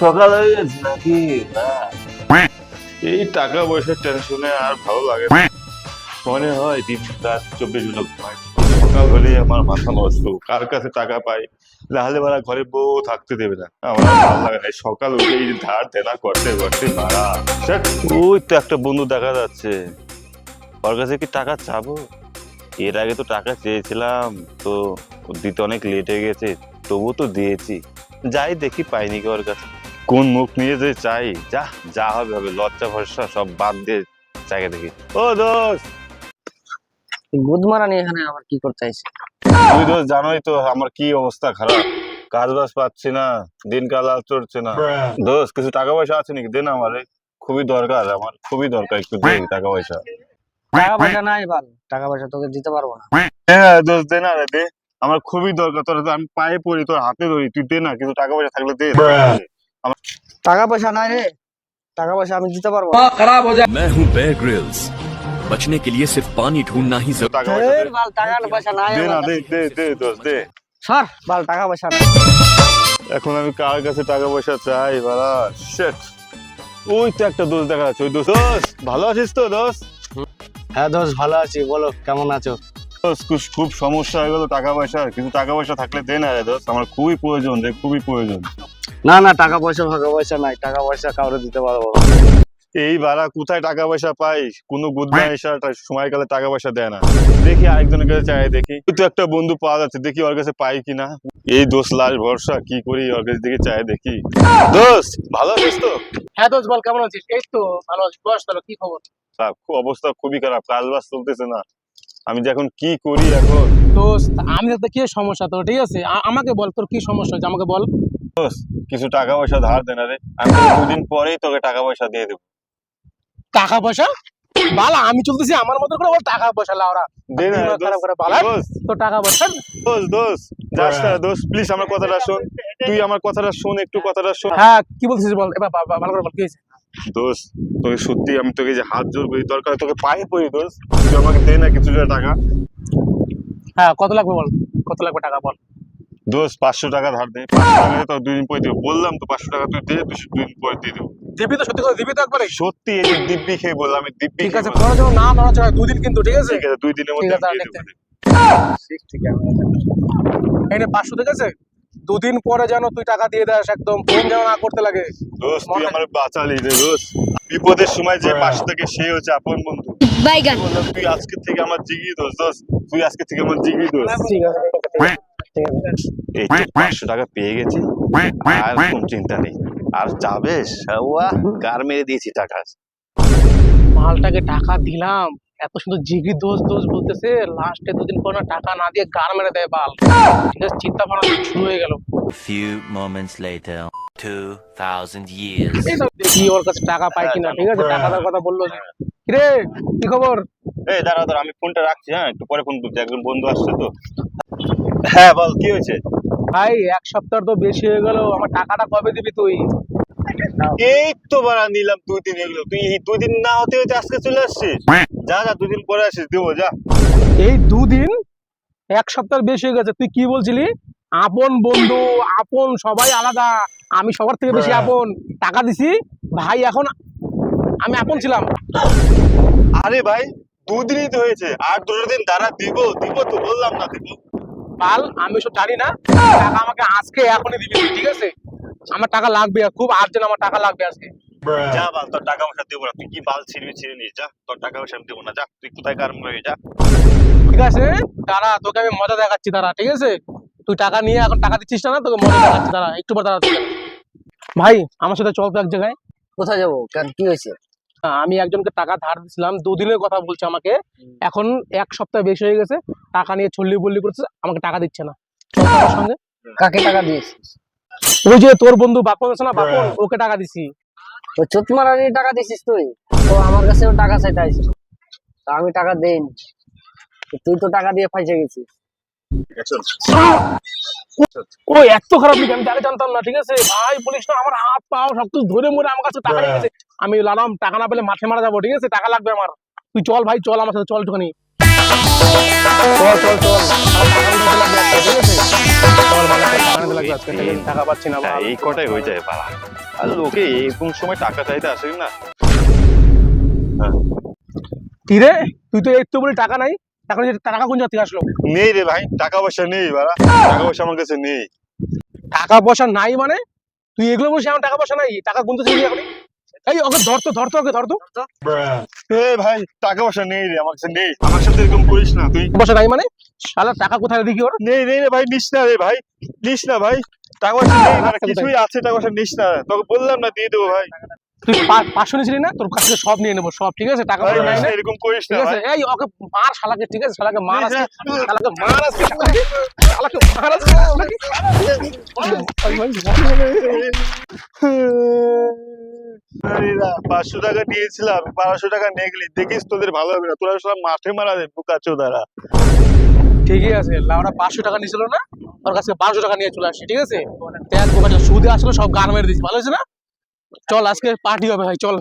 সকাল হয়ে গেছে নাকি না? এই টাকা পয়সার টেনশনে আর ভালো লাগে না। মনে হয় দিন রাত চব্বিশ ঘণ্টা ঘুমাই। সকাল হলেই আমার মাথা নষ্ট। কার কাছে টাকা পাই? তাহলে বারা ঘরে বউ থাকতে দেবে না। আমার আর ভালো লাগে না। এই সকাল উঠে এই ধার দেনা করতে করতে বাড়া ওই তো একটা বন্ধু দেখা যাচ্ছে। ওর কাছে কি টাকা চাবো? এর আগে তো টাকা চেয়েছিলাম তো দিতে অনেক লেট হয়ে গেছে। তবুও তো দিয়েছি। যাই দেখি পাইনি কি ওর কাছে। কোন মুখ নিয়ে যে চাই? যা যা হবে হবে লজ্জা ভরসা সব বাদ দিয়ে জায়গা দেখি। ও দোষ গুদ মারানি এখানে আবার কি করতে চাইছে? তুই দোষ জানোই তো আমার কি অবস্থা খারাপ। কাজ বাজ পাচ্ছি না দিনকাল আর চড়ছে না। দোষ কিছু টাকা পয়সা আছে নাকি? দে না আমারে খুবই দরকার আমার খুবই দরকার একটু দে টাকা পয়সা। টাকা পয়সা নাই বাল টাকা পয়সা তোকে দিতে পারব না। হ্যাঁ দোষ দে না রে দে। আমার খুবই দরকার তোর আমি পায়ে পড়ি তোর হাতে ধরি তুই দে না কিছু টাকা পয়সা থাকলে দে। টাকা পয়সা নাই রে টাকা পয়সা আমি দিতে পারবো না मैं हूं बेयर ग्रिल्स बचने के लिए सिर्फ पानी ढूंढना ही जरूरी টাকা পয়সা এই দে। বাল টাকা পয়সা নাই দে না আমার দে কাছে। দে দে দোষ দে সর বাল টাকা পয়সা নাই এখন আমি কার কাছে টাকা পয়সা চাই বাড়া শেট ওই তো একটা দোষ দেখা যাচ্ছে ওই দোষ দোষ ভালো আছিস তো দোষ হ্যাঁ দোষ ভালো আছি বলো কেমন আছো দোষ খুব খুব সমস্যা হয়ে গেল টাকা পয়সা কিছু টাকা পয়সা থাকলে দে না রে দোষ আমার খুবই প্রয়োজন রে খুবই প্রয়োজন না না টাকা পয়সা ফাঁকা পয়সা নাই টাকা পয়সা কাউরে দিতে পারব এই ভাড়া কোথায় টাকা পয়সা পাই? কোনো গুদমা এসা সময়কালে টাকা পয়সা দেয় না। দেখি আরেকজনের কাছে চাই দেখি। তো একটা বন্ধু পাওয়া যাচ্ছে দেখি ওর কাছে পাই কিনা। এই দোষ লাশ ভরসা কি করি? ওর কাছে দেখে চাই দেখি। দোষ ভালো আছিস তো? হ্যাঁ দোষ বল কেমন আছিস? এই তো ভালো আছি। বস তাহলে কি খবর? খুব অবস্থা খুবই খারাপ কাজ বাজ চলতেছে না। আমি যে এখন কি করি এখন? দোস্ত আমি তো কি সমস্যা তো ঠিক আছে? আমাকে বল তোর কি সমস্যা হচ্ছে আমাকে বল। কিছু টাকা পয়সা ধার দেনা রে। আমি তোকে দুদিন পরেই তোকে টাকা পয়সা দিয়ে দেবো। টাকা পয়সা? বালা আমি চলতেছি আমার মতো করে টাকা পয়সা লাউরা দে না খারাপ করে বালা। তো টাকা পয়সা? দোস্ত, দোস্ত, যাস না, দোস্ত, please আমার কথাটা শোন। তুই আমার কথাটা শোন একটু কথাটা শোন। হ্যাঁ কি বলছিস বল? এবার ভালো করে বল কি হয়েছে? দোস্ত তোকে সত্যি আমি তোকে যে হাত জোর করি দরকার তোকে পায়ে পড়ি দোস্ত তুই আমাকে দে না কিছু টাকা। হ্যাঁ কত লাগবে বল? কত লাগবে টাকা বল? দোস্ত পাঁচশো টাকা ধার দে। পাঁচশো টাকা দিয়ে তোর দুই দিন পরে দিব। বললাম তো পাঁচশো টাকা তুই দে তুই দুই পরে দিয়ে দেবো। দিবি তো সত্যি করে দিবি তো একবারে সত্যি এই দিব্যি খেয়ে বললাম আমি দিব্যি ঠিক আছে। যেন না হয়, দুদিন কিন্তু ঠিক আছে? ঠিক আছে দুই দিনের মধ্যে ঠিক আছে, আমি দিয়ে দেখতে- দেবো। ঠিক আছে। এই পাঁচশো ঠিক আছে? দুদিন পরে যেন তুই টাকা দিয়ে দেস একদম ফোন যেন না করতে লাগে। তুই আমার বাঁচালি রে দোস্ত বিপদের সময় যে পাশে থেকে সে হচ্ছে আপন বন্ধু। তুই আজকে থেকে আমার জিগি দোষ দোস্ত তুই আজকে থেকে আমার জিগি দোস্ত ঠিক আছে। ঠিক আছে এই তো পাঁচশো টাকা পেয়ে গেছি। আর কোন চিন্তা নেই। আর যাবে? কার মেরে দিয়েছি টাকা। মালটাকে টাকা দিলাম। এত সুন্দর জিগি দোষ দোষ বলতেছে। লাস্টে দুদিন পর না টাকা না দিয়ে গার মেরে দেয় বাল। ঠিক আছে চিন্তা ভাবনা শুরু হয়ে গেল। A few moments later, 2,000 years. দেখি ওর কাছে টাকা পাই কিনা। ঠিক আছে টাকা দেওয়ার কথা বলল যে কিরে কি খবর? এই দাঁড়া দাঁড়া আমি ফোনটা রাখছি হ্যাঁ একটু পরে ফোন করছি। একজন বন্ধু আসছে তো। হ্যাঁ বল কি হয়েছে? ভাই এক সপ্তাহ তো বেশি হয়ে গেল আমার টাকাটা কবে দিবি তুই? এই তো বাড়া নিলাম দুই দিন এগুলো। তুই এই দুই দিন না হতে হতে আজকে চলে আসছিস? যা যা দুদিন পরে আসিস দেবো যা। এই দুদিন এক সপ্তাহ বেশি হয়ে গেছে। তুই কি বলছিলি? আপন বন্ধু আপন সবাই আলাদা। আমি সবার থেকে বেশি আপন। টাকা দিছি ভাই এখন আমি আপন ছিলাম। আরে ভাই দুদিনই তো হয়েছে। আর দুটো দিন দাঁড়া দিব দিব তো বললাম না দিব। পাল আমি সব জানি না। টাকা আমাকে আজকে এখনই দিবি ঠিক আছে? আমার টাকা লাগবে খুব আর্জেন্ট আমার টাকা লাগবে আজকে। যা বাল তোর টাকা পয়সা দেবো না। তুই কি বাল ছিড়বি ছিঁড়ে নিস যা। তোর টাকা পয়সা আমি দেবো না যা। তুই কোথায় কার যা। ঠিক আছে? দাঁড়া তোকে আমি মজা দেখাচ্ছি দাঁড়া ঠিক আছে? তুই টাকা নিয়ে এখন টাকা দিচ্ছিস না তোকে মজা দেখাচ্ছি দাঁড়া একটু পর দাঁড়া ভাই আমার সাথে চল তো এক জায়গায়। কোথায় যাব? কেন? কি হয়েছে? আমি একজনকে টাকা ধার দিছিলাম দুদিনের কথা বলছে আমাকে। এখন এক সপ্তাহ বেশি হয়ে গেছে টাকা নিয়ে ছল্লি বল্লি করছে আমাকে টাকা দিচ্ছে না। তো সঙ্গে? কাকে টাকা দিয়েছিস? ওই যে তোর বন্ধু বাপন আছে না বাপন ওকে টাকা দিছি। তো চোট মারানি টাকা দিছিস তুই? তো আমার কাছেও টাকা চাইতে তা আমি টাকা দেইনি। তুই তো টাকা দিয়ে ফাইসে গেছিস। ও এত খারাপ আমি আগে জানতাম না ঠিক আছে? ভাই বলিস না আমার হাত পাও সব কিছু ধরে মরে আমার কাছে টাকা নিয়ে গেছে। আমি লালাম টাকা না পেলে মাঠে মারা যাব ঠিক আছে? টাকা লাগবে আমার। তুই চল ভাই চল আমার সাথে চল একটুখানি। চল চল চল। টাকা একটা, পাচ্ছি না এই কটাই হয়ে যায় বাড়া। আর লোকে এরকম সময় টাকা চাইতে আসে না। কি তুই তো বলি টাকা নাই। এখন টাকা কোন জাতি আসলো? নেই রে ভাই টাকা পয়সা নেই বাড়া। টাকা পয়সা আমার কাছে নেই। টাকা পয়সা নাই মানে? তুই এগুলো বলছিস আমার টাকা পয়সা নাই। টাকা গুনতে চাইলি এখন এই ওকে ধরতো ধরতো ওকে ধরতো এ ভাই টাকা পয়সা নেই রে আমার কাছে নেই। আমার সাথে এরকম করিস না তুই। পয়সা নাই মানে? শালা টাকা কোথায় দেখি ওর? নেই নেই রে ভাই নিস না রে ভাই নিস না ভাই। টাকা পয়সা নেই মানে কিছুই আছে টাকা পয়সা নিস না। তোকে বললাম না দিয়ে দেবো ভাই। তুই পাঁচশো নিয়েছিলি না? তোর কাছ থেকে সব নিয়ে নেব সব ঠিক আছে? টাকা ভাই পয়সা নাই না, এরকম করিস ঠিক না আছে? ভাই। এই ওকে মার শালাকে ঠিক আছে? শালাকে মার শালাকে মার শালাকে। শালাকে মার আরে পাঁচশো টাকা নিয়েছিলাম বারোশো টাকা নিয়ে গেলি, দেখিস তোদের ভালো হবে না। তোরা সব মাঠে মারা দেয় বুকাচো দ্বারা ঠিকই আছে লাউডা পাঁচশো টাকা নিয়েছিল না? ওর কাছে বারোশো টাকা নিয়ে চলে আসছি ঠিক আছে? দেখ বোকা সুদে আসলে, সব গান মেরে দিচ্ছি ভালো হয়েছে না? চল, আজকে পার্টি হবে, ভাই, চল।